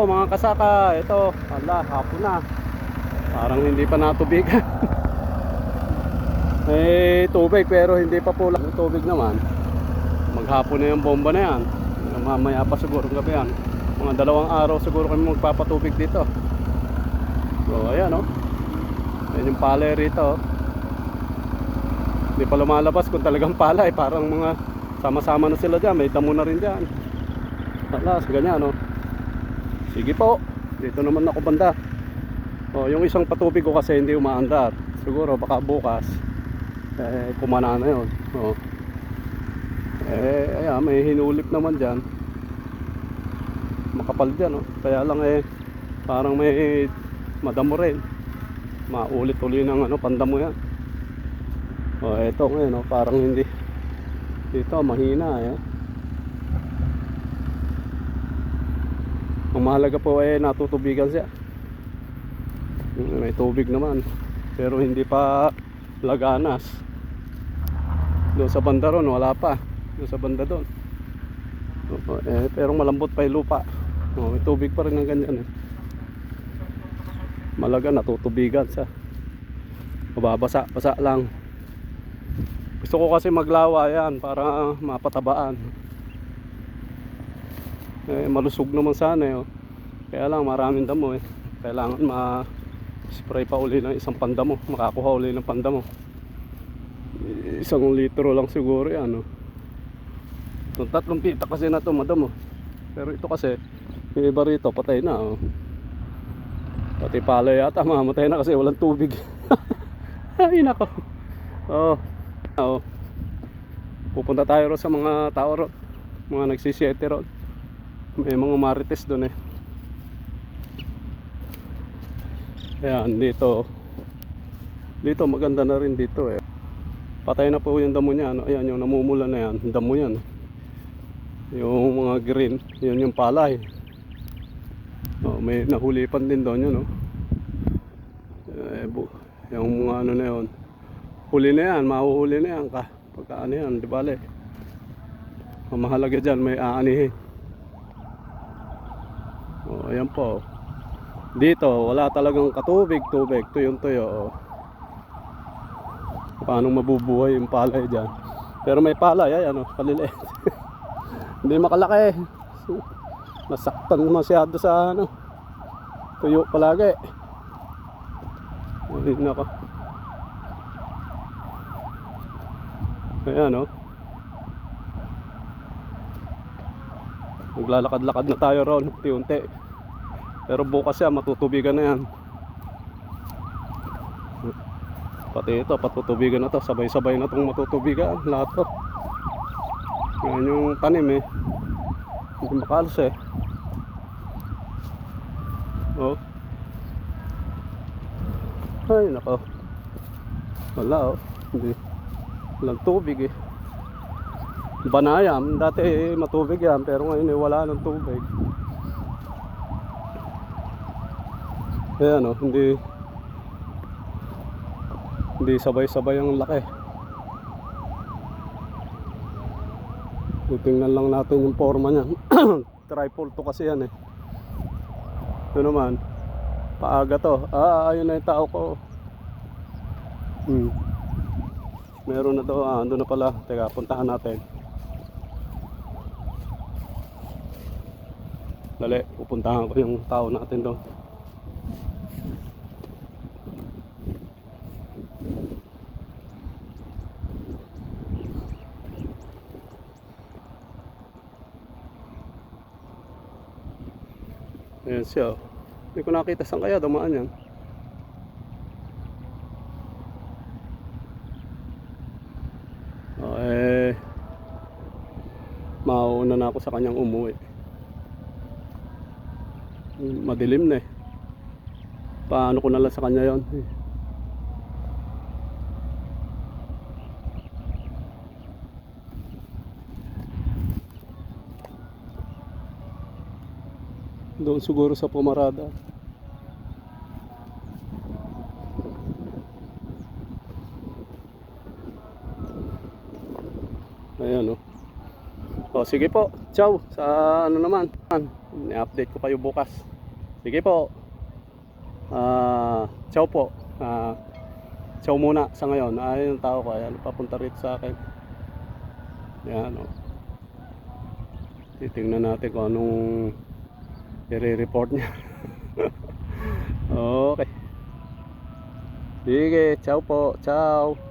po mga kasaka, ito, ala, hapon na. Parang hindi pa natubigan. May tubig pero hindi pa po lang tubig naman. Maghapon na yung bomba na yan. Mamaya pa siguro gabi yan. Mga dalawang araw siguro kami magpapatubig dito. So ayan oh. Ayan yung palay rito. oh. Hindi pa lumalabas kung talagang palay. Parang mga sama-sama na sila dyan. May damo na rin dyan. Alas, ganyan oh. Sige po. Dito naman ako banda. Oh, yung isang patubig ko kasi hindi umaandar. Siguro baka bukas eh kumana na 'yon. Oh. Eh ayan, may hinulip naman diyan. Makapal diyan, oh. Kaya lang eh parang may madamo rin. Maulit-uli ng ano pandamo 'yan. Oh, eto ngayon, oh, parang hindi dito mahina eh. Ang mahalaga po ay natutubigan siya. May tubig naman. Pero hindi pa laganas. Doon sa banda ron, wala pa. Doon sa banda doon. Oo, Eh, pero malambot pa yung lupa. Oh, may tubig pa rin ng ganyan. Eh. Malaga natutubigan sa mababasa, basa lang. Gusto ko kasi maglawa yan para mapatabaan. Eh, malusog naman sana eh. oh. Kaya lang maraming damo eh. Kailangan ma-spray pa uli ng isang pandamo. Makakuha uli ng pandamo. Isang litro lang siguro yan. Oh. Yung tatlong pita kasi na to madamo. Pero ito kasi, yung iba rito patay na. Oh. Pati pala yata mamatay na kasi walang tubig. Ay nako. Oh. Oh. Pupunta tayo ro sa mga tao. Mga nagsisiyete ro. May mga marites doon eh. Ayan, dito. Dito maganda na rin dito eh. Patay na po yung damo niya. Ano? Ayan, yung namumula na yan. Damo yan. Yung mga green, yun yung palay. Oh, may nahulipan din doon yun, no? Eh, bu- yung mga ano na yun. Huli na yan, mahuhuli na yan ka. Pagka ano yan, di bale. Mahalaga dyan, may aanihin. Ayan po. Dito, wala talagang katubig, tubig, tuyong tuyo. Oh. Paano mabubuhay yung palay dyan? Pero may palay, ay ano, kaliliit. Hindi makalaki. Nasaktan masyado sa ano. Tuyo palagi. Ay, nako. Ayan, oh. Maglalakad-lakad na tayo ron, unti-unti. Pero bukas yan, matutubigan na yan. Pati ito, patutubigan na to. Sabay-sabay na itong matutubigan. Lahat to. Yan yung tanim eh. Hindi makalas eh. Oh. Ay, nako. Wala oh. Hindi. Walang tubig eh. Banayam, dati eh, matubig yan, pero ngayon eh, wala ng tubig. Ayan oh, hindi hindi sabay-sabay ang laki. Titingnan lang natin yung forma niya. Tripod to kasi yan eh. Ito naman, paaga to. Ah, ayun na yung tao ko. Hmm. Meron na to, ah, ando na pala. Teka, puntahan natin. Dali, pupuntahan ko yung tao natin doon. Ayan siya. oh. Hindi ko nakita saan kaya dumaan yan. Oh, eh, mauna na ako sa kanyang umuwi. Madilim na eh. Paano ko na lang sa kanya yon? Doon siguro sa Pumarada. Ayan oh. O sige po, ciao. Sa ano naman, i-update ko kayo bukas. Sige po. Ah, ciao po. Ah, ciao muna sa ngayon. Ayun yung tao ko, ayan, papunta rito sa akin. Yan, o. Titingnan natin kung anong i-report niya. okay. Sige, ciao po. Ciao.